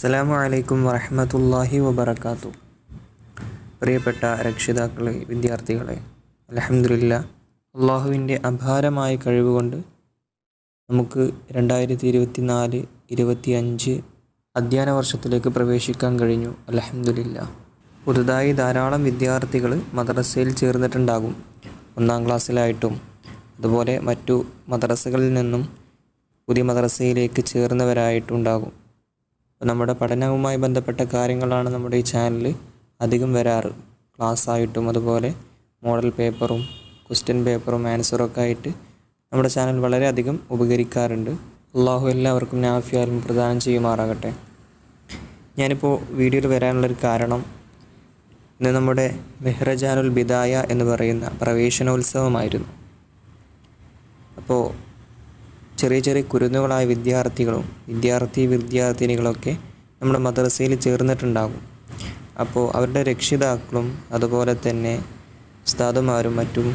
അസ്സലാമു അലൈക്കും വറഹമത്തല്ലാഹി വബർക്കാത്തു പ്രിയപ്പെട്ട രക്ഷിതാക്കളെ വിദ്യാർത്ഥികളെ അലഹമില്ല അള്ളാഹുവിന്റെ അപാരമായ കഴിവുകൊണ്ട് നമുക്ക് രണ്ടായിരത്തി ഇരുപത്തി നാല് ഇരുപത്തി അഞ്ച് അധ്യയന വർഷത്തിലേക്ക് പ്രവേശിക്കാൻ കഴിഞ്ഞു. അലഹമില്ല പുതുതായി ധാരാളം വിദ്യാർത്ഥികൾ മദ്രസയിൽ ചേർന്നിട്ടുണ്ടാകും. ഒന്നാം ക്ലാസ്സിലായിട്ടും അതുപോലെ മറ്റു മദ്രസകളിൽ നിന്നും പുതിയ മദ്രസയിലേക്ക് ചേർന്നവരായിട്ടുണ്ടാകും. നമ്മുടെ പഠനവുമായി ബന്ധപ്പെട്ട കാര്യങ്ങളാണ് നമ്മുടെ ഈ ചാനലിൽ അധികം വരാറ്. ക്ലാസ് ആയിട്ടും അതുപോലെ മോഡൽ പേപ്പറും ക്വസ്റ്റ്യൻ പേപ്പറും ആൻസറും ഒക്കെ ആയിട്ട് നമ്മുടെ ചാനൽ വളരെയധികം ഉപകരിക്കാറുണ്ട്. അള്ളാഹു എല്ലാവർക്കും നാഫിയാലും പ്രദാനം ചെയ്യുമാറാകട്ടെ. ഞാനിപ്പോൾ വീഡിയോയിൽ വരാനുള്ളൊരു കാരണം ഇന്ന് നമ്മുടെ മെഹ്റജാനുൽ ബിദായ എന്ന് പറയുന്ന പ്രവേശനോത്സവമായിരുന്നു. അപ്പോൾ ചെറിയ ചെറിയ കുരുന്നുകളായ വിദ്യാർത്ഥികളും വിദ്യാർത്ഥി വിദ്യാർത്ഥിനികളൊക്കെ നമ്മുടെ മദ്രസയിൽ ചേർന്നിട്ടുണ്ടാകും. അപ്പോൾ അവരുടെ രക്ഷിതാക്കളും അതുപോലെ തന്നെ ഉസ്താദുമാരും മറ്റും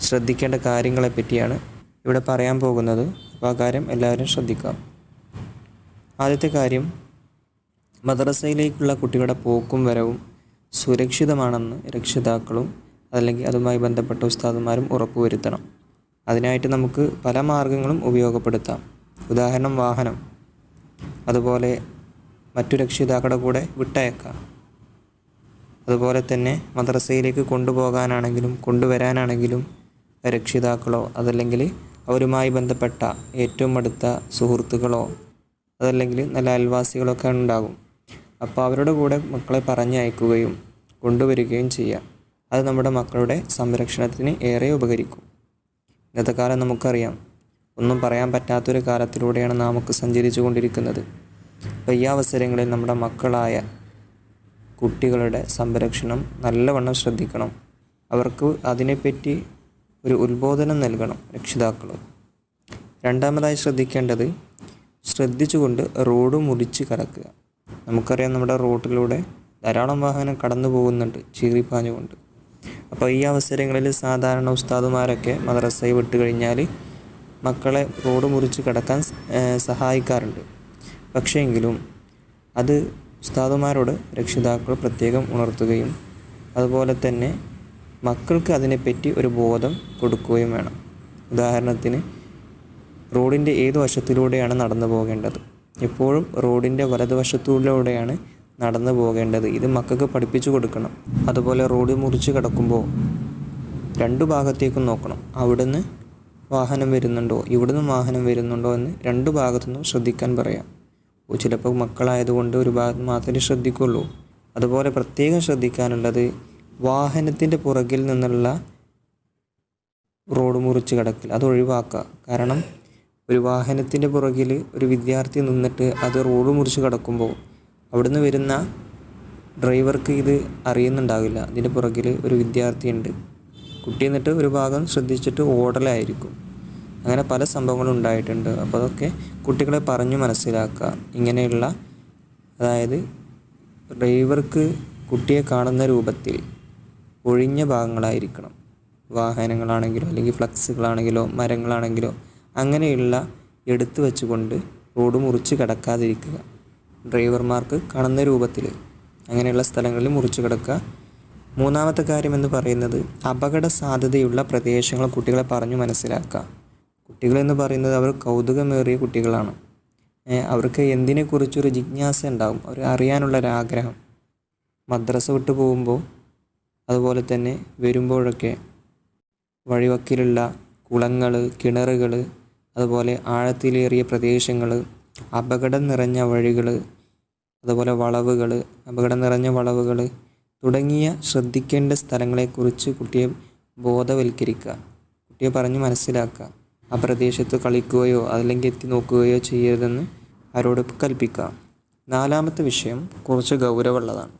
ശ്രദ്ധിക്കേണ്ട കാര്യങ്ങളെ പറ്റിയാണ് ഇവിടെ പറയാൻ പോകുന്നത്. അപ്പോൾ ആ കാര്യം എല്ലാവരും ശ്രദ്ധിക്കാം. ആദ്യത്തെ കാര്യം മദ്രസയിലേക്കുള്ള കുട്ടികളുടെ പോക്കും വരവും സുരക്ഷിതമാണെന്ന് രക്ഷിതാക്കളും അതല്ലെങ്കിൽ അതുമായി ബന്ധപ്പെട്ട ഉസ്താദുമാരും ഉറപ്പുവരുത്തണം. അതിനായിട്ട് നമുക്ക് പല മാർഗങ്ങളും ഉപയോഗപ്പെടുത്താം. ഉദാഹരണം വാഹനം. അതുപോലെ മറ്റു രക്ഷിതാക്കളുടെ കൂടെ വിട്ടയക്കാം. അതുപോലെ തന്നെ മദ്രസയിലേക്ക് കൊണ്ടുപോകാനാണെങ്കിലും കൊണ്ടുവരാനാണെങ്കിലും രക്ഷിതാക്കളോ അതല്ലെങ്കിൽ അവരുമായി ബന്ധപ്പെട്ട ഏറ്റവും അടുത്ത സുഹൃത്തുക്കളോ അതല്ലെങ്കിൽ നല്ല അയൽവാസികളൊക്കെ ഉണ്ടാകും. അപ്പോൾ അവരുടെ കൂടെ മക്കളെ പറഞ്ഞയക്കുകയും കൊണ്ടുവരികയും ചെയ്യാം. അത് നമ്മുടെ മക്കളുടെ സംരക്ഷണത്തിന് ഏറെ ഉപകരിക്കും. ഇന്നത്തെ നമുക്കറിയാം. ഒന്നും പറയാൻ പറ്റാത്തൊരു കാലത്തിലൂടെയാണ് നാമൊക്കെ സഞ്ചരിച്ചു കൊണ്ടിരിക്കുന്നത് അപ്പോൾ ഈ അവസരങ്ങളിൽ നമ്മുടെ മക്കളായ കുട്ടികളുടെ സംരക്ഷണം നല്ലവണ്ണം ശ്രദ്ധിക്കണം. അവർക്ക് അതിനെപ്പറ്റി ഒരു ഉത്ബോധനം നൽകണം രക്ഷിതാക്കൾ രണ്ടാമതായി ശ്രദ്ധിക്കേണ്ടത് ശ്രദ്ധിച്ചുകൊണ്ട് റോഡ് മുറിച്ച് കടക്കുക നമുക്കറിയാം നമ്മുടെ റോഡിലൂടെ ധാരാളം വാഹനം കടന്നു പോകുന്നുണ്ട് ചീറിപ്പാഞ്ഞുകൊണ്ട്. അപ്പോൾ ഈ അവസരങ്ങളിൽ സാധാരണ ഉസ്താദുമാരൊക്കെ മദ്രസയെ വിട്ട് കഴിഞ്ഞാൽ മക്കളെ റോഡ് മുറിച്ച് കിടക്കാൻ സഹായിക്കാറുണ്ട്. പക്ഷേങ്കിലും അത് ഉസ്താദുമാരോട് രക്ഷിതാക്കൾ പ്രത്യേകം ഉണർത്തുകയും അതുപോലെ തന്നെ മക്കൾക്ക് അതിനെപ്പറ്റി ഒരു ബോധം കൊടുക്കുകയും വേണം. ഉദാഹരണത്തിന് റോഡിന്റെ ഏത് വശത്തിലൂടെയാണ് നടന്നു പോകേണ്ടത് എപ്പോഴും റോഡിന്റെ വലതുവശത്തിലൂടെയാണ് നടന്നു പോകേണ്ടത് ഇത് മക്കൾക്ക് പഠിപ്പിച്ചു കൊടുക്കണം. അതുപോലെ റോഡ് മുറിച്ച് കിടക്കുമ്പോൾ രണ്ടു ഭാഗത്തേക്കും നോക്കണം. അവിടുന്ന് വാഹനം വരുന്നുണ്ടോ? ഇവിടുന്ന് വാഹനം വരുന്നുണ്ടോ എന്ന് രണ്ട് ഭാഗത്തുനിന്നും ശ്രദ്ധിക്കാൻ പറയാം. ചിലപ്പോൾ മക്കളായതുകൊണ്ട് ഒരു ഭാഗത്ത് മാത്രമേ ശ്രദ്ധിക്കുള്ളൂ. അതുപോലെ പ്രത്യേകം ശ്രദ്ധിക്കാനുള്ളത് വാഹനത്തിന്റെ പുറകിൽ നിന്നുള്ള റോഡ് മുറിച്ച് കിടക്കൽ അത് ഒഴിവാക്കുക. കാരണം ഒരു വാഹനത്തിന്റെ പുറകിൽ ഒരു വിദ്യാർത്ഥി നിന്നിട്ട് അത് റോഡ് മുറിച്ച് കിടക്കുമ്പോൾ അവിടുന്ന് വരുന്ന ഡ്രൈവർക്ക് ഇത് അറിയുന്നുണ്ടാവില്ല. അതിന്റെ പുറകിൽ ഒരു വിദ്യാർത്ഥിയുണ്ട്. കുട്ടി എന്നിട്ട് ഒരു ഭാഗം ശ്രദ്ധിച്ചിട്ട് ഓടലായിരിക്കും. അങ്ങനെ പല സംഭവങ്ങളും ഉണ്ടായിട്ടുണ്ട്. അപ്പോൾ അതൊക്കെ കുട്ടികളെ പറഞ്ഞു മനസ്സിലാക്കുക. ഇങ്ങനെയുള്ള അതായത് ഡ്രൈവർക്ക് കുട്ടിയെ കാണുന്ന രൂപത്തിൽ ഒഴിഞ്ഞ ഭാഗങ്ങളായിരിക്കണം. വാഹനങ്ങളാണെങ്കിലോ അല്ലെങ്കിൽ ഫ്ലക്സുകളാണെങ്കിലോ മരങ്ങളാണെങ്കിലോ അങ്ങനെയുള്ള എടുത്തു വെച്ചുകൊണ്ട് റോഡ് മുറിച്ച് കിടക്കാതിരിക്കുക. ഡ്രൈവർമാർക്ക് കാണുന്ന രൂപത്തിൽ അങ്ങനെയുള്ള സ്ഥലങ്ങളിൽ മുറിച്ചു കിടക്കുക. മൂന്നാമത്തെ കാര്യം എന്ന് പറയുന്നത് അപകട സാധ്യതയുള്ള പ്രദേശങ്ങൾ കുട്ടികളെ പറഞ്ഞു മനസ്സിലാക്കുക. കുട്ടികളെന്ന് പറയുന്നത് അവർ കൗതുകമേറിയ കുട്ടികളാണ്. അവർക്ക് എന്തിനെക്കുറിച്ചൊരു ജിജ്ഞാസ ഉണ്ടാകും അവർ അറിയാനുള്ളൊരാഗ്രഹം. മദ്രസ വിട്ട് പോകുമ്പോൾ അതുപോലെ തന്നെ വരുമ്പോഴൊക്കെ വഴിവക്കിലുള്ള കുളങ്ങൾ കിണറുകൾ അതുപോലെ ആഴത്തിലേറിയ പ്രദേശങ്ങൾ അപകടം നിറഞ്ഞ വഴികൾ അതുപോലെ വളവുകൾ അപകടം നിറഞ്ഞ വളവുകൾ തുടങ്ങിയ ശ്രദ്ധിക്കേണ്ട സ്ഥലങ്ങളെക്കുറിച്ച് കുട്ടിയെ ബോധവൽക്കരിക്കുക. കുട്ടിയെ പറഞ്ഞ് മനസ്സിലാക്കുക. ആ പ്രദേശത്ത് കളിക്കുകയോ അല്ലെങ്കിൽ എത്തി നോക്കുകയോ ചെയ്യരുതെന്ന് അവരോട് കൽപ്പിക്കുക. നാലാമത്തെ വിഷയം കുറച്ച് ഗൗരവമുള്ളതാണ്.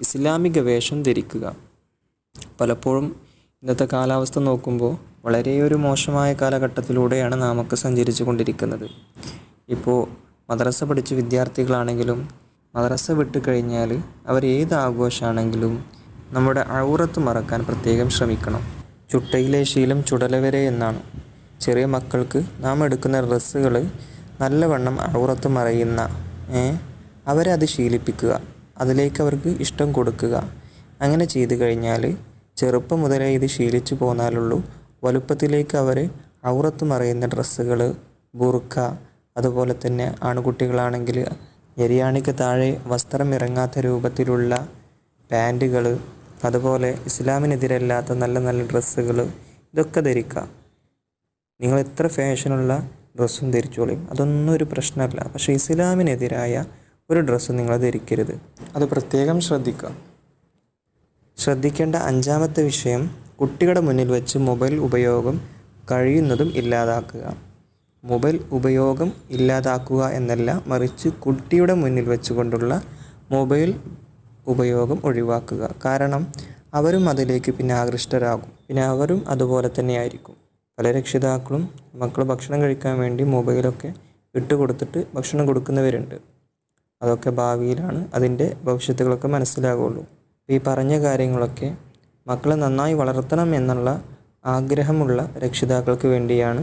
ഇസ്ലാമിക വേഷം ധരിക്കുക. പലപ്പോഴും ഇന്നത്തെ കാലാവസ്ഥ നോക്കുമ്പോൾ വളരെ ഒരു മോശമായ കാലഘട്ടത്തിലൂടെയാണ് നാമൊക്കെ സഞ്ചരിച്ചു കൊണ്ടിരിക്കുന്നത്. ഇപ്പോൾ മദ്രസ പഠിച്ച വിദ്യാർത്ഥികളാണെങ്കിലും മദ്രസ വിട്ട് കഴിഞ്ഞാൽ അവർ ഏത് ആഘോഷമാണെങ്കിലും നമ്മുടെ ഔറത്ത് മറക്കാൻ പ്രത്യേകം ശ്രമിക്കണം. ചുട്ടയിലെ ശീലം ചുടലവരെ എന്നാണ്. ചെറിയ മക്കൾക്ക് നാം എടുക്കുന്ന ഡ്രസ്സുകൾ നല്ലവണ്ണം ഔറത്ത് മറയുന്ന അവരെ അത് ശീലിപ്പിക്കുക അതിലേക്ക് അവർക്ക് ഇഷ്ടം കൊടുക്കുക. അങ്ങനെ ചെയ്തു കഴിഞ്ഞാൽ ചെറുപ്പം മുതലേ ഇത് ശീലിച്ചു പോന്നാലുള്ളൂ. വലുപ്പത്തിലേക്ക് അവർ ഔറത്ത് മറയുന്ന ഡ്രസ്സുകൾ ബുർക്ക അതുപോലെ തന്നെ ആൺകുട്ടികളാണെങ്കിൽ എരിയാണിക്ക് താഴെ വസ്ത്രം ഇറങ്ങാത്ത രൂപത്തിലുള്ള പാന്റുകൾ അതുപോലെ ഇസ്ലാമിനെതിരല്ലാത്ത നല്ല നല്ല ഡ്രസ്സുകൾ ഇതൊക്കെ ധരിക്കാം. നിങ്ങൾ എത്ര ഫാഷനുള്ള ഡ്രസ്സും ധരിച്ചോളിയും അതൊന്നും ഒരു പ്രശ്നമല്ല. പക്ഷേ ഇസ്ലാമിനെതിരായ ഒരു ഡ്രസ്സ് നിങ്ങൾ ധരിക്കരുത്. അത് പ്രത്യേകം ശ്രദ്ധിക്കുക ശ്രദ്ധിക്കേണ്ട അഞ്ചാമത്തെ വിഷയം കുട്ടികളുടെ മുന്നിൽ വെച്ച് മൊബൈൽ ഉപയോഗം കഴിയുന്നതും ഇല്ലാതാക്കുക. മൊബൈൽ ഉപയോഗം ഇല്ലാതാക്കുക എന്നല്ല മറിച്ച് കുട്ടിയുടെ മുന്നിൽ വെച്ചുകൊണ്ടുള്ള മൊബൈൽ ഉപയോഗം ഒഴിവാക്കുക. കാരണം അവരും അതിലേക്ക് പിന്നെ ആകൃഷ്ടരാകും. പിന്നെ അവരും അതുപോലെ തന്നെയായിരിക്കും. പല രക്ഷിതാക്കളും മക്കൾ ഭക്ഷണം കഴിക്കാൻ വേണ്ടി മൊബൈലൊക്കെ ഇട്ട് കൊടുത്തിട്ട് ഭക്ഷണം കൊടുക്കുന്നവരുണ്ട്. അതൊക്കെ ഭാവിയിലാണ് അതിന്റെ ഭവിഷ്യത്തുകളൊക്കെ മനസ്സിലാകുള്ളൂ ഈ പറഞ്ഞ കാര്യങ്ങളൊക്കെ മക്കളെ നന്നായി വളർത്തണം എന്നുള്ള ആഗ്രഹമുള്ള രക്ഷിതാക്കൾക്ക് വേണ്ടിയാണ്